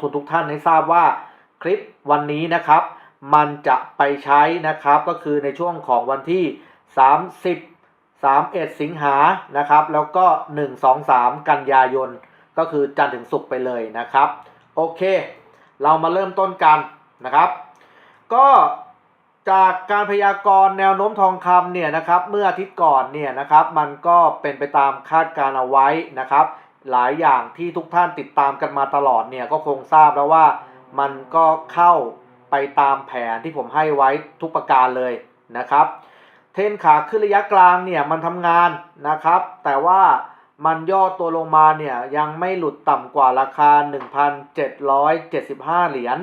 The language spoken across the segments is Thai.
ทุนทุกท่านให้ทราบว่าคลิปวันนี้นะครับ มันจะไปใช้นะครับก็คือในช่วงของวันที่ 30 31 สิงหานะครับ แล้วก็ 1 2 3 กันยายน ก็คือจันทร์ถึงศุกร์ไปเลยนะครับ โอเค เรามาเริ่มต้นกันนะครับ ก็จากการพยากรณ์แนวโน้มทองคำเนี่ยนะครับ เมื่ออาทิตย์ก่อนเนี่ยนะครับ มันก็เป็นไปตามคาดการเอาไว้นะครับ หลายอย่างที่ทุกท่านติดตามกันมาตลอดเนี่ยก็คงทราบแล้วว่ามันก็เข้าไปตามแผนที่ผมให้ไว้ทุกประการเลยนะครับ เทนขาขึ้นระยะกลางเนี่ยมันทำงานนะครับ แต่ว่ามันย่อตัวลงมาเนี่ยยังไม่หลุดต่ำกว่าราคา 1,775 เหรียญ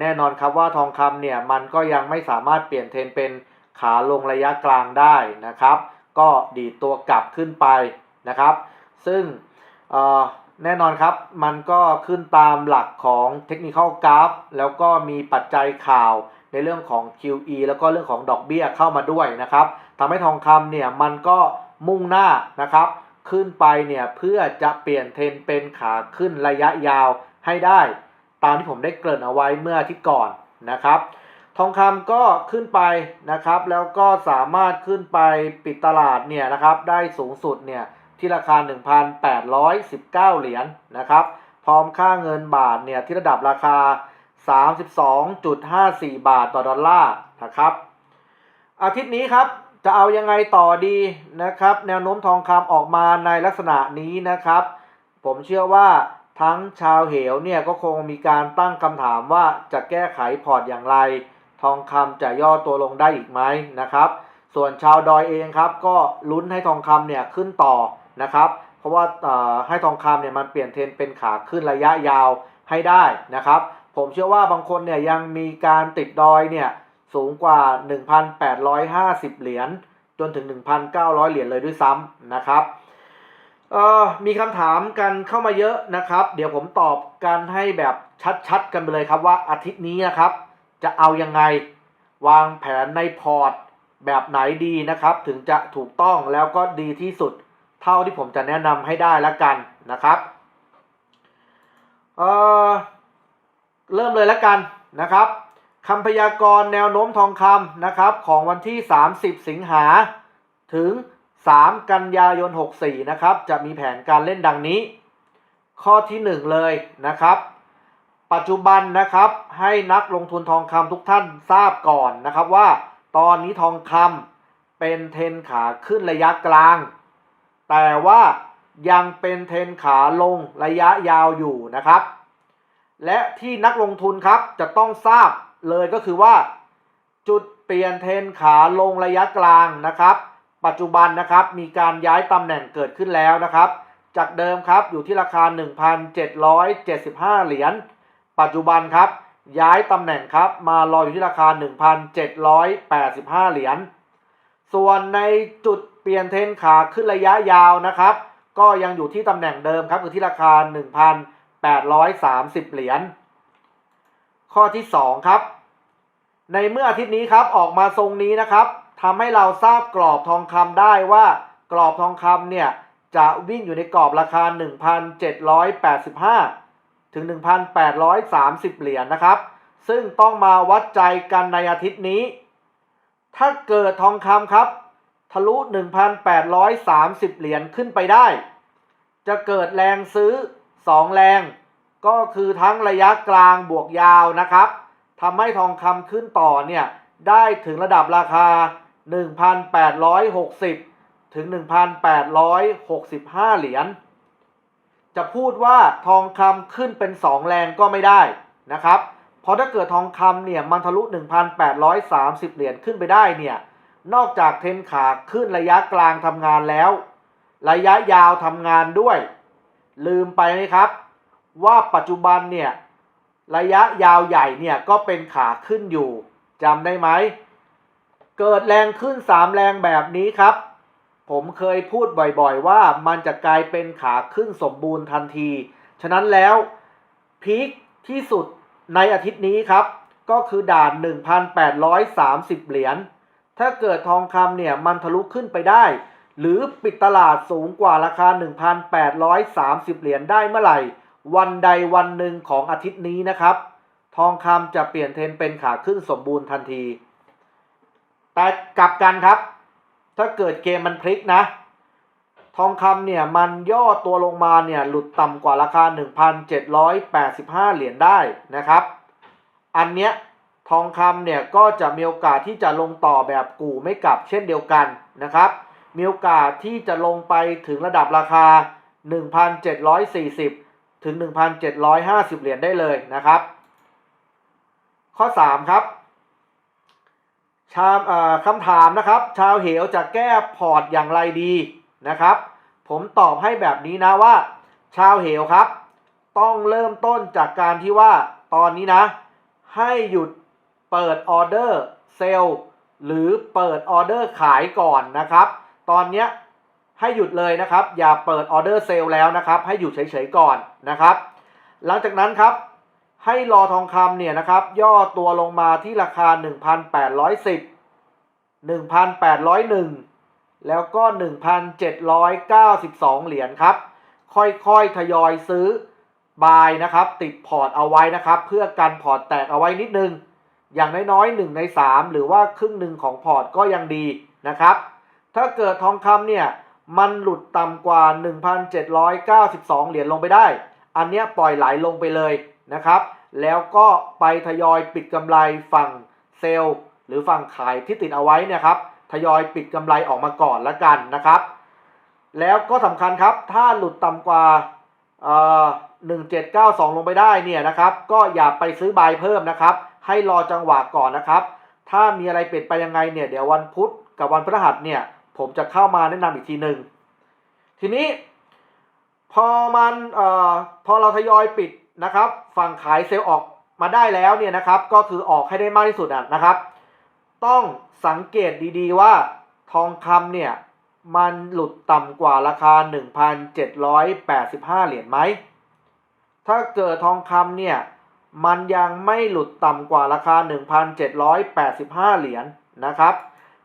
แน่นอนครับว่าทองคำเนี่ยมันก็ยังไม่สามารถเปลี่ยนเทรนเป็นขาลงระยะกลางได้นะครับ ก็ดีดตัวกลับขึ้นไปนะครับ ซึ่ง แน่นอนครับ มันก็ขึ้นตามหลักของเทคนิค a l กราฟแล้วก็มีปัจจัยข่าวในเรื่องของ QE แล้วก็เรื่องของดอกเบี้ยเข้ามาด้วยนะครับทำให้ทองคำเนี่ยมันก็มุ่งหน้านะครับ ขึ้นไปเนี่ยเพื่อจะเปลี่ยนเทรนเป็นขาขึ้นระยะยาวให้ได้ ตามที่ผมได้เกริ่นเอาไว้เมื่อทิตย์ก่อนนะครับ ทองคำก็ขึ้นไปนะครับ แล้วก็สามารถขึ้นไปปิดตลาดเนี่ยนะครับ ได้สูงสุดเนี่ย ที่ราคา 1,819 เหรียญนะครับ พร้อมค่าเงินบาทเนี่ยที่ระดับราคา 32.54 บาทต่อดอลลาร์นะครับ อาทิตย์นี้ครับจะเอายังไงต่อดีนะครับ แนวโน้มทองคำออกมาในลักษณะนี้นะครับ ผมเชื่อว่าทั้งชาวเหวเนี่ยก็คงมีการตั้งคำถามว่าจะแก้ไขพอร์ตอย่างไร ทองคำจะย่อตัวลงได้อีกไหมนะครับ ส่วนชาวดอยเองครับ ก็ลุ้นให้ทองคำเนี่ยขึ้นต่อ นะครับ เพราะว่าให้ทองคำเนี่ยมันเปลี่ยนเทรนเป็นขาขึ้นระยะยาวให้ได้นะครับ ผมเชื่อว่าบางคนเนี่ยยังมีการติดดอยเนี่ยสูงกว่า 1,850 เหรียญจนถึง 1,900 เหรียญเลยด้วยซ้ำนะครับมีคำถามกันเข้ามาเยอะนะครับ เดี๋ยวผมตอบกันให้แบบชัดๆ กันไปเลยครับว่าอาทิตย์นี้นะครับ จะเอายังไงวางแผนในพอร์ตแบบไหนดีนะครับ ถึงจะถูกต้องแล้วก็ดีที่สุด เท่าที่ผมจะแนะนำให้ได้แล้วกันนะครับเออเริ่มเลยแล้วกันนะครับคำพยากรณ์แนวโน้มทองคำนะครับของวันที่ 30 สิงหาถึง 3 กันยายน 64 นะครับ จะมีแผนการเล่นดังนี้ ข้อที่ 1 เลยนะครับ ปัจจุบันนะครับให้นักลงทุนทองคำทุกท่านทราบก่อนนะครับว่า ตอนนี้ทองคำเป็นเทรนขาขึ้นระยะกลาง แต่ว่ายังเป็นเทนขาลงระยะยาวอยู่นะครับ และที่นักลงทุนครับจะต้องทราบเลยก็คือว่า จุดเปลี่ยนเทนขาลงระยะกลางนะครับ ปัจจุบันนะครับมีการย้ายตำแหน่งเกิดขึ้นแล้วนะครับ จากเดิมครับอยู่ที่ราคา 1,775 เหรียญปัจจุบันครับย้ายตำแหน่งครับมารออยู่ที่ราคา 1,785 เหรียญ ส่วนในจุด เปลี่ยนเทรนขาขึ้นระยะยาวนะครับ ก็ยังอยู่ที่ตำแหน่งเดิมครับอยู่ที่ราคา 1,830 เหรียญข้อที่ 2 ครับ ในเมื่ออาทิตย์นี้ครับออกมาทรงนี้นะครับทำให้เราทราบกรอบทองคำได้ว่ากรอบทองคำเนี่ยจะวิ่งอยู่ในกรอบราคา 1,785 ถึง 1,830 เหรียญนะครับ ซึ่งต้องมาวัดใจกันในอาทิตย์นี้ ถ้าเกิดทองคำครับ ทะลุ 1,830 เหรียญขึ้นไปได้ จะเกิดแรงซื้อ 2 แรง ก็คือทั้งระยะกลางบวกยาวนะครับทำให้ทองคำขึ้นต่อเนี่ย ได้ถึงระดับราคา 1,860 ถึง 1,865 เหรียญจะพูดว่าทองคำขึ้นเป็น 2 แรงก็ไม่ได้นะครับ เพราะถ้าเกิดทองคำเนี่ยมันทะลุ 1,830 เหรียญขึ้นไปได้เนี่ย นอกจากเทรนขาขึ้นระยะกลางทำงานแล้ว ระยะยาวทำงานด้วย ลืมไปไหมครับ ว่าปัจจุบันเนี่ยระยะยาวใหญ่เนี่ยก็เป็นขาขึ้นอยู่จำได้ไหม เกิดแรงขึ้น3แรงแบบนี้ครับ ผมเคยพูดบ่อยๆว่ามันจะกลายเป็นขาขึ้นสมบูรณ์ทันที ฉะนั้นแล้วพีคที่สุดในอาทิตย์นี้ครับ ก็คือด่าน 1,830 เหรียญ ถ้าเกิดทองคำเนี่ยมันทะลุขึ้นไปได้ หรือปิดตลาดสูงกว่าราคา 1,830 เหรียญได้เมื่อไหร่ วันใดวันหนึ่งของอาทิตย์นี้นะครับ ทองคำจะเปลี่ยนเทรนเป็นขาขึ้นสมบูรณ์ทันที แต่กลับกันครับ ถ้าเกิดเกมมันพลิกนะ ทองคำเนี่ยมันย่อตัวลงมาเนี่ยหลุดต่ำกว่าราคา 1,785 เหรียญได้นะครับ อันเนี้ย ทองคำเนี่ยก็จะมีโอกาสที่จะลงต่อแบบกู่ไม่กลับเช่นเดียวกันนะครับ มีโอกาสที่จะลงไปถึงระดับราคา 1,740 ถึง 1,750 เหรียญได้เลยนะครับ ข้อ 3 ครับชามคำถามนะครับ ชาวเหวจะแก้พอร์ตอย่างไรดีนะครับ ผมตอบให้แบบนี้นะว่า ชาวเหวครับ ต้องเริ่มต้นจากการที่ว่าตอนนี้นะ ให้หยุด เปิดออเดอร์เซลล์หรือเปิดออเดอร์ขายก่อนนะครับ ตอนนี้ให้หยุดเลยนะครับ อย่าเปิดออเดอร์เซลล์แล้วนะครับ ให้หยุดเฉยๆก่อนนะครับ หลังจากนั้นครับ ให้รอทองคำเนี่ยนะครับ ย่อตัวลงมาที่ราคา 1,810 1,801 แล้วก็ 1,792 เหรียญครับ ค่อยๆทยอยซื้อบายนะครับ ติดพอร์ตเอาไว้นะครับ เพื่อกันพอร์ตแตกเอาไว้นิดนึง อย่างน้อยๆ1ใน 3 หรือว่าครึ่งหนึ่งของพอร์ตก็ยังดีนะครับ ถ้าเกิดทองคำเนี่ย มันหลุดต่ำกว่า 1,792 เหรียญลงไปได้ อันเนี้ยปล่อยไหลลงไปเลยนะครับ แล้วก็ไปทยอยปิดกำไรฝั่งเซลล์หรือฝั่งขายที่ติดเอาไว้เนี่ยครับ ทยอยปิดกำไรออกมาก่อนละกันนะครับ แล้วก็สำคัญครับ ถ้าหลุดต่ำกว่าเอ่อ1792 ลงไปได้เนี่ยนะครับ ก็อย่าไปซื้อบายเพิ่มนะครับ ให้รอจังหวะก่อนนะครับ ถ้ามีอะไรเปลี่ยนไปยังไงเนี่ยเดี๋ยววันพุธกับวันพฤหัสเนี่ยผมจะเข้ามาแนะนำอีกทีหนึ่งทีนี้พอมันเอ่อพอเราทยอยปิดนะครับฝั่งขายเซลล์ออกมาได้แล้วเนี่ยนะครับก็คือออกให้ได้มากที่สุดนะครับ ต้องสังเกตดีๆว่าทองคำเนี่ยมันหลุดต่ำกว่าราคา 1,785 เหรียญไหม ถ้าเกิดทองคำเนี่ย มันยังไม่หลุดต่ำกว่าราคา 1,785 เหรียญนะครับ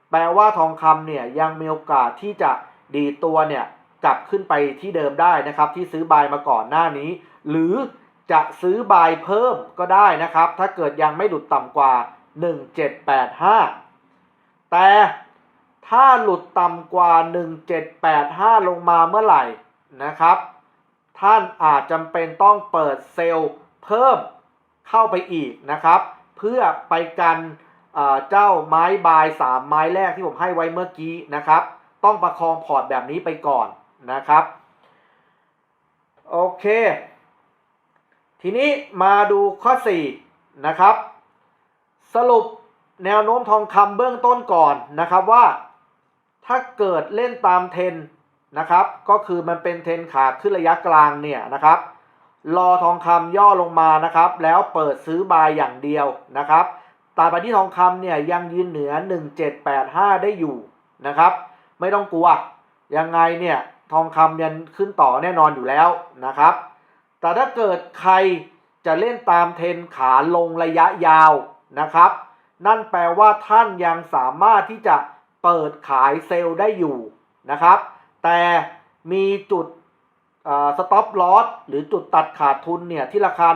แปลว่าทองคำเนี่ยยังมีโอกาสที่จะดีตัวเนี่ยกลับขึ้นไปที่เดิมได้นะครับ ที่ซื้อบายมาก่อนหน้านี้ หรือจะซื้อบายเพิ่มก็ได้นะครับ ถ้าเกิดยังไม่หลุดต่ำกว่า 1785 แต่ถ้าหลุดต่ำกว่า 1785 ลงมาเมื่อไหร่นะครับ ท่านอาจจำเป็นต้องเปิดเซลล์เพิ่ม เข้าไปอีกนะครับ เพื่อไปกันเจ้าไม้บาย 3 ไม้แรกที่ผมให้ไว้เมื่อกี้นะครับ ต้องประคองพอร์ตแบบนี้ไปก่อนนะครับ โอเค ทีนี้มาดูข้อ 4 นะครับ สรุปแนวโน้มทองคำเบื้องต้นก่อนนะครับว่า ถ้าเกิดเล่นตามเทนนะครับ ก็คือมันเป็นเทนขาขึ้นระยะกลางเนี่ยนะครับ รอทองคำย่อลงมานะครับ แล้วเปิดซื้อบายอย่างเดียวนะครับตราบใดที่ทองคำเนี่ยยังยืนเหนือ 1785 ได้อยู่นะครับ ไม่ต้องกลัว ยังไงเนี่ยทองคำยังขึ้นต่อแน่นอนอยู่แล้วนะครับ แต่ถ้าเกิดใครจะเล่นตามเทรนขาลงระยะยาวนะครับ นั่นแปลว่าท่านยังสามารถที่จะเปิดขายเซลล์ได้อยู่นะครับ แต่มีจุด สต็อปลอสหรือจุดตัดขาดทุนเนี่ยที่ราคา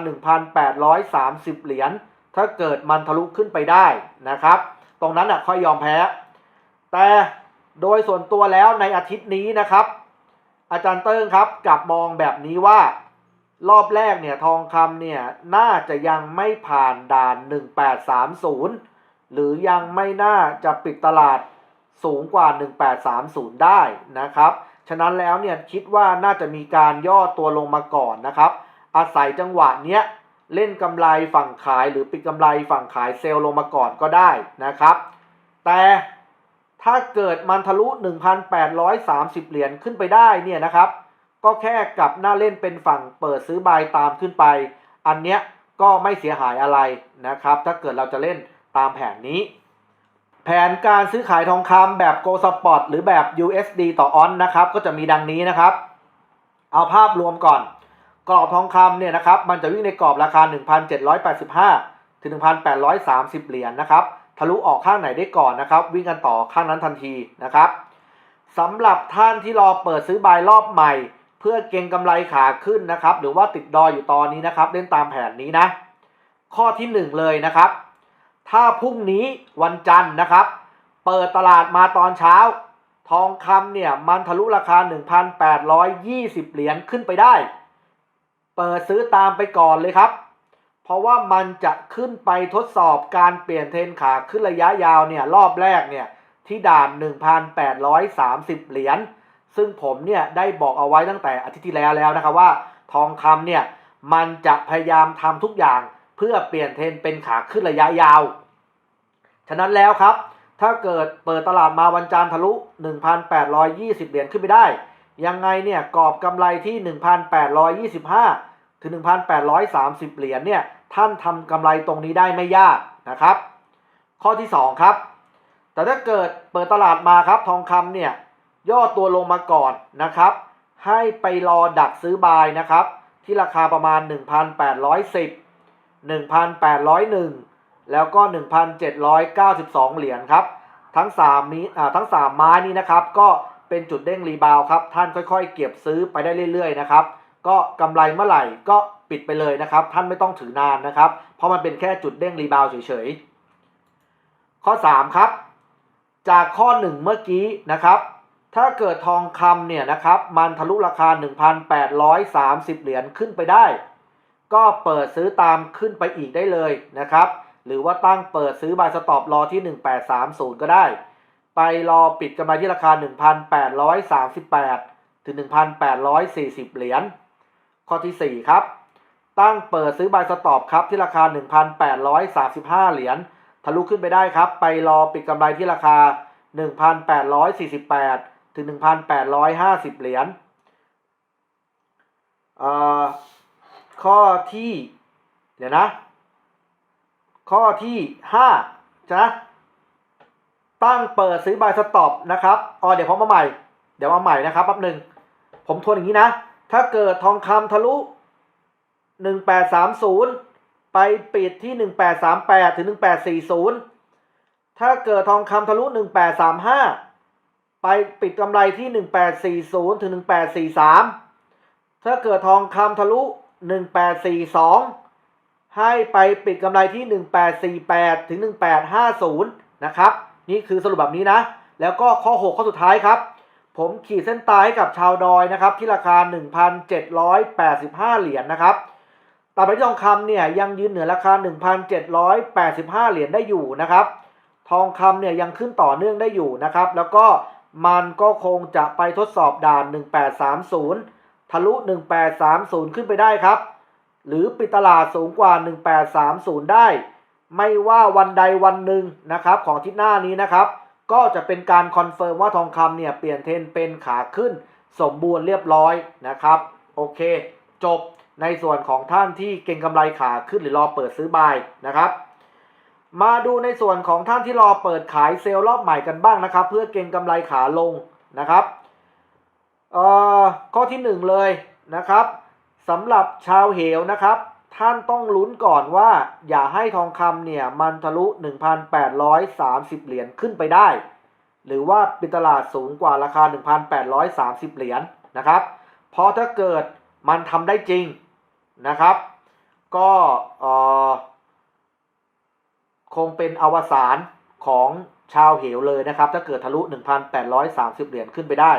1,830 เหรียญถ้าเกิดมันทะลุขึ้นไปได้นะครับ ตรงนั้นอะค่อยยอมแพ้ แต่โดยส่วนตัวแล้วในอาทิตย์นี้นะครับ อาจารย์เติ้งครับกลับมองแบบนี้ว่ารอบแรกเนี่ยทองคำเนี่ยน่าจะยังไม่ผ่านด่าน 1830 หรือยังไม่น่าจะปิดตลาดสูงกว่า 1830 ได้นะครับ ฉะนั้นแล้วเนี่ยคิดว่าน่าจะมีการย่อตัวลงมาก่อนนะครับ อาศัยจังหวะเนี้ยเล่นกำไรฝั่งขายหรือปิดกำไรฝั่งขายเซลล์ลงมาก่อนก็ได้นะครับ แต่ถ้าเกิดมันทะลุ 1,830 เหรียญขึ้นไปได้เนี่ยนะครับ ก็แค่กลับหน้าเล่นเป็นฝั่งเปิดซื้อบายตามขึ้นไป อันเนี้ยก็ไม่เสียหายอะไรนะครับ ถ้าเกิดเราจะเล่นตามแผนนี้ แผนการซื้อขายทองคำแบบ Go Spot หรือแบบ USD ต่อออนนะครับ ก็จะมีดังนี้นะครับ เอาภาพรวมก่อน กรอบทองคำเนี่ยนะครับ มันจะวิ่งในกรอบราคา 1,785 ถึง 1,830 เหรียญนะครับ ทะลุออกข้างไหนได้ก่อนนะครับ วิ่งกันต่อข้างนั้นทันทีนะครับสำหรับท่านที่รอเปิดซื้อบายรอบใหม่ เพื่อเก็งกำไรขาขึ้นนะครับ หรือว่าติดดอยอยู่ตอนนี้นะครับ เล่นตามแผนนี้นะ ข้อที่หนึ่งเลยนะครับ ถ้าพรุ่งนี้วันจันทร์นะครับ เปิดตลาดมาตอนเช้า ทองคำเนี่ยมันทะลุราคา 1,820 เหรียญขึ้นไปได้ เปิดซื้อตามไปก่อนเลยครับ เพราะว่ามันจะขึ้นไปทดสอบการเปลี่ยนเทรนขาขึ้นระยะยาวเนี่ยรอบแรกเนี่ยที่ด่าน 1,830 เหรียญ ซึ่งผมเนี่ยได้บอกเอาไว้ตั้งแต่อาทิตย์ที่แล้วแล้วนะครับว่า ทองคำเนี่ยมันจะพยายามทำทุกอย่าง เพื่อเปลี่ยนเทรนเป็นขาขึ้นระยะยาว ฉะนั้นแล้วครับ ถ้าเกิดเปิดตลาดมาวันจันทร์ทะลุ 1,820 เหรียญขึ้นไปได้ ยังไงเนี่ยกรอบกำไรที่ 1,825 ถึง 1,830 เหรียญเนี่ยท่านทำกำไรตรงนี้ได้ไม่ยากนะครับ ข้อที่ 2 ครับ แต่ถ้าเกิดเปิดตลาดมาครับทองคำเนี่ยย่อตัวลงมาก่อนนะครับ ให้ไปรอดักซื้อบายนะครับ ที่ราคาประมาณ 1,810 1,801 แล้วก็ 1,792 เหรียญครับ ทั้ง3นี้อ่าทั้ง 3 ไม้นี้นะครับ ก็เป็นจุดเด้งรีบาวครับ ท่านค่อยๆ เก็บซื้อไปได้เรื่อยๆนะครับ ก็กำไรเมื่อไหร่ก็ปิดไปเลยนะครับ ท่านไม่ต้องถือนานนะครับ เพราะมันเป็นแค่จุดเด้งรีบาวเฉยๆ ข้อ 3 ครับ จากข้อ 1 เมื่อกี้นะครับถ้าเกิดทองคำเนี่ยนะครับ มันทะลุราคา 1,830 เหรียญขึ้นไปได้ ก็เปิดซื้อตามขึ้นไปอีกได้เลยนะครับ หรือว่าตั้งเปิดซื้อบายสต็อปรอที่ 1830 ก็ได้ ไปรอปิดกันมาที่ราคา 1,838 ถึง 1,840 เหรียญ ข้อที่ 4 ครับ ตั้งเปิดซื้อบายสต็อปครับที่ราคา 1,835 เหรียญ ทะลุขึ้นไปได้ครับ ไปรอปิดกำไรที่ราคา 1,848 ถึง 1,850 เหรียญอ่อ ข้อที่ เดี๋ยวนะ ข้อที่5นะตั้งเปิดซื้อบายสต็อปนะครับอ๋อเดี๋ยวผมมาใหม่ เดี๋ยวมาใหม่นะครับแป๊บหนึ่งผมทวนอย่างนี้นะ ถ้าเกิดทองคำทะลุ 1830 ไปปิดที่ 1838 ถึง 1840 ถ้าเกิดทองคำทะลุ 1835 ไปปิดกำไรที่ 1840 ถึง 1843 ถ้าเกิดทองคำทะลุ 1842 ให้ไปปิดกำไรที่ 1848 ถึง 1850 นะครับ นี่คือสรุปแบบนี้นะ แล้วก็ข้อ 6 ข้อสุดท้ายครับ ผมขีดเส้นตายให้กับชาวดอยนะครับ ที่ราคา 1,785 เหรียญนะครับตราบใดที่ทองคำเนี่ยยังยืนเหนือราคา 1,785 เหรียญได้อยู่นะครับ ทองคำเนี่ยยังขึ้นต่อเนื่องได้อยู่นะครับ แล้วก็มันก็คงจะไปทดสอบด่าน 1830 ทะลุ 1830 ขึ้นไปได้ครับ หรือปิดตลาดสูงกว่า 1830 ได้ ไม่ว่าวันใดวันหนึ่งนะครับของทิศหน้านี้นะครับ ก็จะเป็นการคอนเฟิร์มว่าทองคำเนี่ยเปลี่ยนเทรนเป็นขาขึ้นสมบูรณ์เรียบร้อยนะครับ โอเค จบในส่วนของท่านที่เก็งกำไรขาขึ้นหรือรอเปิดซื้อบายนะครับ มาดูในส่วนของท่านที่รอเปิดขายเซลล์รอบใหม่กันบ้างนะครับ เพื่อเก็งกำไรขาลงนะครับ ข้อที่หนึ่งเลยนะครับสำหรับชาวเหวนะครับ ท่านต้องลุ้นก่อนว่า อย่าให้ทองคำเนี่ย มันทะลุ 1,830 เหรียญขึ้นไปได้ หรือว่าปิดตลาดสูงกว่าราคา 1,830 เหรียญนะครับเพราะถ้าเกิดมันทำได้จริงนะครับ ก็คงเป็นอวสานของชาวเหวเลยนะครับ ถ้าเกิดทะลุ 1,830 เหรียญขึ้นไปได้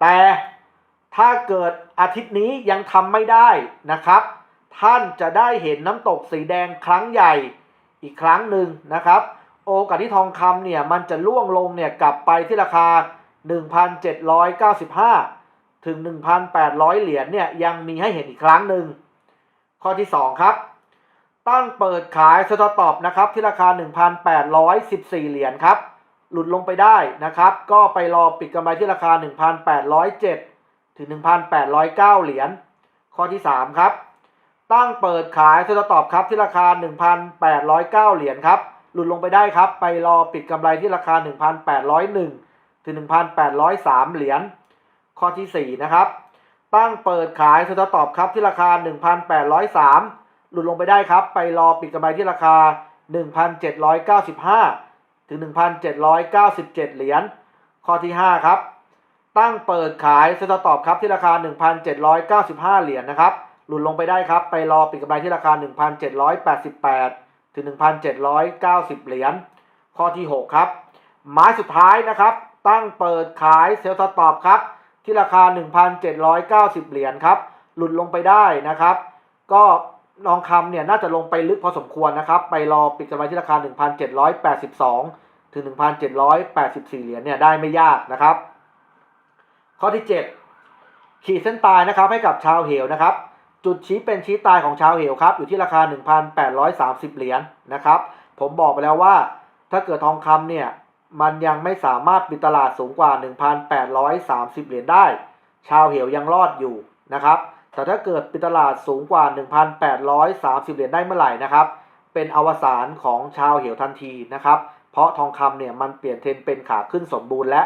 แต่ถ้าเกิดอาทิตย์นี้ยังทำไม่ได้นะครับ ท่านจะได้เห็นน้ำตกสีแดงครั้งใหญ่อีกครั้งหนึ่งนะครับ โอกาสที่ทองคำเนี่ยมันจะล่วงลงเนี่ยกลับไปที่ราคา 1,795 ถึง 1,800 เหรียญเนี่ยยังมีให้เห็นอีกครั้งหนึ่ง ข้อที่ 2 ครับ ตั้งเปิดขายสตอตอบนะครับที่ราคา 1,814 เหรียญครับ หลุดลงไปได้นะครับ ก็ไปรอปิดกำไรที่ราคา 1,807 ถึง 1,809 เหรียญ ข้อที่ 3 ครับ ตั้งเปิดขายสตอตอบครับที่ราคา 1,809 เหรียญครับ หลุดลงไปได้ครับ ไปรอปิดกำไรที่ราคา 1,801 ถึง 1,803 เหรียญ ข้อที่ 4 นะครับ ตั้งเปิดขายสตอตอบครับที่ราคา 1,803 หลุดลงไปได้ครับ ไปรอปิดกำไรที่ราคา 1,795 ถึง 1,797 เหรียญ ข้อที่ 5 ครับ ตั้งเปิดขายเซ็นตอบครับที่ราคา 1,795 เหรียญนะครับ หลุดลงไปได้ครับ ไปรอปิดกำไรที่ราคา 1,788 ถึง 1,790 เหรียญ ข้อที่ 6 ครับไม้สุดท้ายนะครับ ตั้งเปิดขายเซลล์สตอปครับ ที่ราคา 1,790 เหรียญครับ หลุดลงไปได้นะครับ ก็ ทองคำเนี่ยน่าจะลงไปลึกพอสมควรนะครับ ไปรอปิดกำไรที่ราคา 1,782 ถึง 1,784 เหรียญเนี่ยได้ไม่ยากนะครับ ข้อที่ 7 ขีดเส้นตายนะครับให้กับชาวเหวนะครับ จุดชี้เป็นชี้ตายของชาวเหวครับ อยู่ที่ราคา 1,830 เหรียญนะครับ ผมบอกไปแล้วว่า ถ้าเกิดทองคำเนี่ยมันยังไม่สามารถปิดตลาดสูงกว่า 1,830 เหรียญได้ ชาวเหวยังรอดอยู่นะครับ แต่ถ้าเกิดปิดตลาดสูงกว่า 1,830 เหรียญได้เมื่อไหร่นะครับ เป็นอวสานของชาวเหวทันทีนะครับ เพราะทองคำเนี่ยมันเปลี่ยนเทรนเป็นขาขึ้นสมบูรณ์และ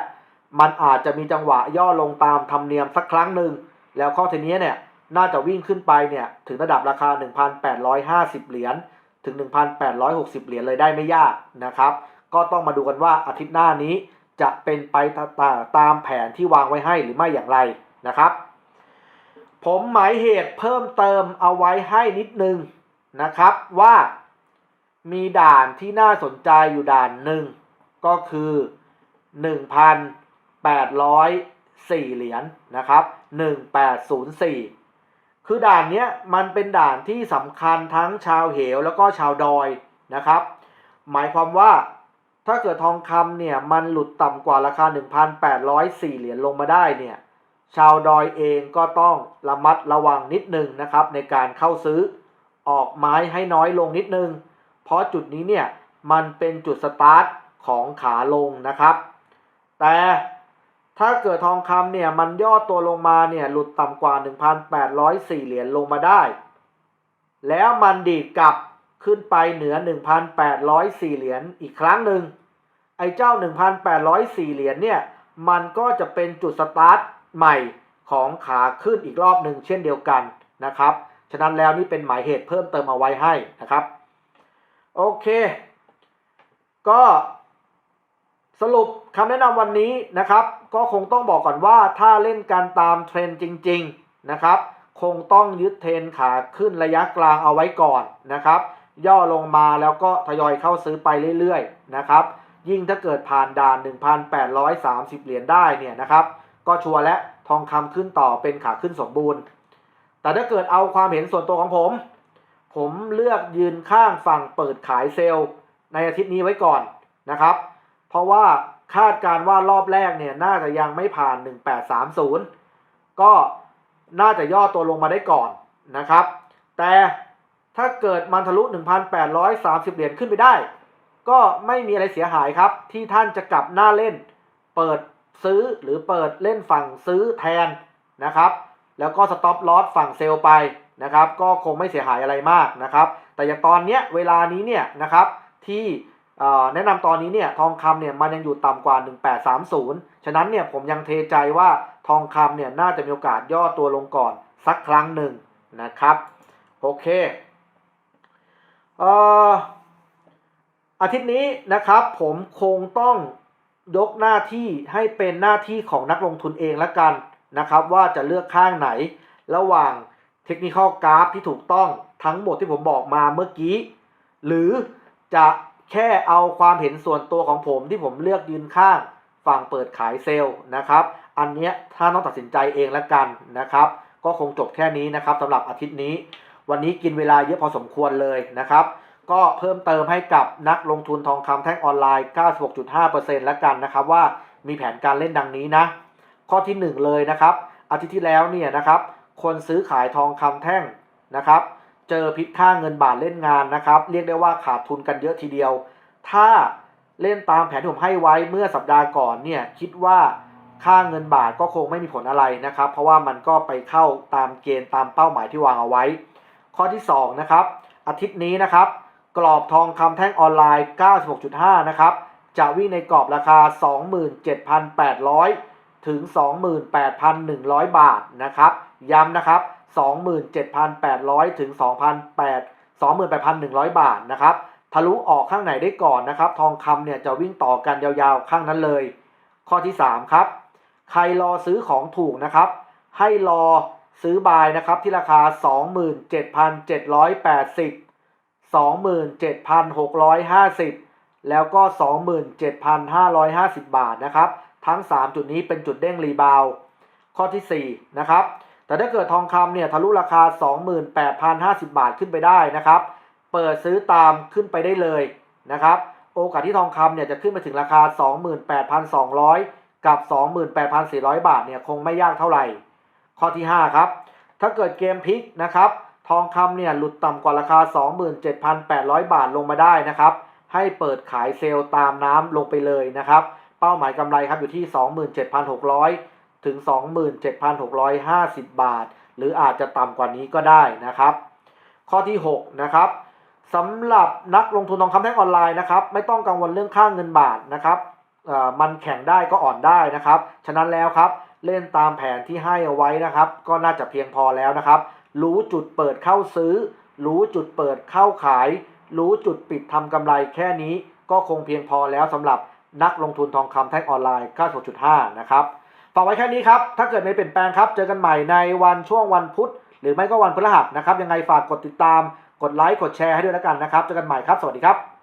มันอาจจะมีจังหวะย่อลงตามธรรมเนียมสักครั้งหนึ่ง แล้วข้อเทนี้เนี่ยน่าจะวิ่งขึ้นไปเนี่ยถึงระดับราคา 1,850 เหรียญถึง 1,860 เหรียญเลยได้ไม่ยากนะครับ ก็ต้องมาดูกันว่าอาทิตย์หน้านี้จะเป็นไปตามแผนที่วางไว้ให้หรือไม่อย่างไรนะครับ ผมหมายเหตุเพิ่มเติมเอาไว้ให้นิดนึงนะครับว่ามีด่านที่น่าสนใจอยู่ด่านหนึ่งก็คือ 1,804 เหรียญนะครับ 1804 คือด่านเนี้ยมันเป็นด่านที่สำคัญทั้งชาวเหวแล้วก็ชาวดอยนะครับ หมายความว่าถ้าเกิดทองคำเนี่ยมันหลุดต่ำกว่าราคา 1,804 เหรียญลงมาได้เนี่ย ชาวดอยเองก็ต้องระมัดระวังนิดนึงนะครับ ในการเข้าซื้อออกไม้ให้น้อยลงนิดนึง เพราะจุดนี้เนี่ยมันเป็นจุดสตาร์ทของขาลงนะครับ แต่ถ้าเกิดทองคำเนี่ยมันย่อตัวลงมาเนี่ยหลุดต่ำกว่า 1,804 เหรียญลงมาได้ แล้วมันดีดกลับขึ้นไปเหนือ 1,804 เหรียญอีกครั้งหนึ่งไอ้เจ้า 1,804 เหรียญเนี่ยมันก็จะเป็นจุดสตาร์ท ใหม่ของขาขึ้นอีกรอบหนึ่งเช่นเดียวกันนะครับ ฉะนั้นแล้วนี่เป็นหมายเหตุเพิ่มเติมเอาไว้ให้นะครับ โอเค ก็สรุปคำแนะนำวันนี้นะครับ ก็คงต้องบอกก่อนว่าถ้าเล่นการตามเทรนด์จริง ๆนะครับ คงต้องยึดเทรนขาขึ้นระยะกลางเอาไว้ก่อนนะครับ ย่อลงมาแล้วก็ทยอยเข้าซื้อไปเรื่อยๆนะครับ ยิ่งถ้าเกิดผ่านด่าน 1,830 เหรียญได้เนี่ยนะครับ ก็ชัวร์และทองคำขึ้นต่อเป็นขาขึ้นสมบูรณ์ แต่ถ้าเกิดเอาความเห็นส่วนตัวของผม ผมเลือกยืนข้างฝั่งเปิดขายเซลล์ในอาทิตย์นี้ไว้ก่อนนะครับ เพราะว่าคาดการณ์ว่ารอบแรกเนี่ยน่าจะยังไม่ผ่าน 1830 ก็น่าจะย่อตัวลงมาได้ก่อนนะครับ แต่ถ้าเกิดมันทะลุ 1,830 เหรียญขึ้นไปได้ ก็ไม่มีอะไรเสียหายครับ ที่ท่านจะกลับหน้าเล่น เปิด ซื้อหรือเปิดเล่นฝั่งซื้อแทนนะครับ แล้วก็สต็อปลอสฝั่งเซลไปนะครับ ก็คงไม่เสียหายอะไรมากนะครับ แต่อย่างตอนเนี้ยเวลานี้เนี่ยนะครับที่แนะนำตอนนี้เนี่ยทองคำเนี่ยมันยังอยู่ต่ำกว่า 1830 ฉะนั้นเนี่ยผมยังเทใจว่าทองคำเนี่ยน่าจะมีโอกาสย่อตัวลงก่อนสักครั้งหนึ่งนะครับ โอเคเอ่ออาทิตย์นี้นะครับผมคงต้อง ยกหน้าที่ให้เป็นหน้าที่ของนักลงทุนเองละกันนะครับ ว่าจะเลือกข้างไหน ระหว่างเทคนิคกราฟที่ถูกต้องทั้งหมดที่ผมบอกมาเมื่อกี้ หรือจะแค่เอาความเห็นส่วนตัวของผมที่ผมเลือกยืนข้างฝั่งเปิดขายเซลล์นะครับ อันเนี้ยถ้าต้องตัดสินใจเองละกันนะครับ ก็คงจบแค่นี้นะครับสำหรับอาทิตย์นี้ วันนี้กินเวลาเยอะพอสมควรเลยนะครับ ก็เพิ่มเติมให้กับนักลงทุนทองคำแท่งออนไลน์ 96.5%แล้วกันนะครับว่ามีแผนการเล่นดังนี้นะ ข้อที่ 1 เลยนะครับ อาทิตย์ที่แล้วเนี่ยนะครับ คนซื้อขายทองคำแท่งนะครับ เจอพิษค่าเงินบาทเล่นงานนะครับ เรียกได้ว่าขาดทุนกันเยอะทีเดียว ถ้าเล่นตามแผนที่ผมให้ไว้เมื่อสัปดาห์ก่อนเนี่ยคิดว่าค่าเงินบาทก็คงไม่มีผลอะไรนะครับ เพราะว่ามันก็ไปเข้าตามเกณฑ์ตามเป้าหมายที่วางเอาไว้ ข้อที่2นะครับอาทิตย์นี้นะครับ กรอบทองคำแท่งออนไลน์ 96.5 นะครับ จะวิ่งในกรอบราคา 27,800 ถึง 28,100 บาทนะครับ ย้ำนะครับ 27,800 ถึง 28,100 บาทนะครับ ทะลุออกข้างไหนได้ก่อนนะครับ ทองคำเนี่ยจะวิ่งต่อกันยาวๆ ข้างนั้นเลย ข้อที่ 3 ครับ ใครรอซื้อของถูกนะครับ ให้รอซื้อบายนะครับที่ราคา 27,780 27,650 แล้วก็ 27,550 บาทนะครับ ทั้ง 3 จุดนี้เป็นจุดเด้งรีบาวข้อที่ 4 นะครับ แต่ถ้าเกิดทองคำเนี่ยทะลุราคา 28,050 บาทขึ้นไปได้นะครับ เปิดซื้อตามขึ้นไปได้เลยนะครับ โอกาสที่ทองคำเนี่ยจะขึ้นไปถึงราคา 28,200 กับ 28,400 บาทเนี่ยคงไม่ยากเท่าไหร่ ข้อที่ 5 ครับ ถ้าเกิดเกมพลิกนะครับ ทองคำเนี่ยหลุดต่ำกว่าราคา 27,800 บาทลงมาได้นะครับ ให้เปิดขายเซลล์ตามน้ำลงไปเลยนะครับ เป้าหมายกำไรครับอยู่ที่ 27,600 ถึง 27,650 บาท หรืออาจจะต่ำกว่านี้ก็ได้นะครับ ข้อที่ 6 นะครับสำหรับนักลงทุนทองคำแท่งออนไลน์นะครับ ไม่ต้องกังวลเรื่องค่างเงินบาทนะครับมันแข่งได้ก็อ่อนได้นะครับ ฉะนั้นแล้วครับ เล่นตามแผนที่ให้เอาไว้นะครับ ก็น่าจะเพียงพอแล้วนะครับ รู้จุดเปิดเข้าซื้อ รู้จุดเปิดเข้าขาย รู้จุดปิดทำกำไรแค่นี้ก็คงเพียงพอแล้วสำหรับนักลงทุนทองคำแท่งออนไลน์ 96.5 นะครับฝากไว้แค่นี้ครับ ถ้าเกิดไม่เปลี่ยนแปลงครับ เจอกันใหม่ในวันช่วงวันพุธ หรือไม่ก็วันพฤหัสนะครับ ยังไงฝากกดติดตาม กดไลค์ กดแชร์ให้ด้วยแล้วกันนะครับ เจอกันใหม่ครับ สวัสดีครับ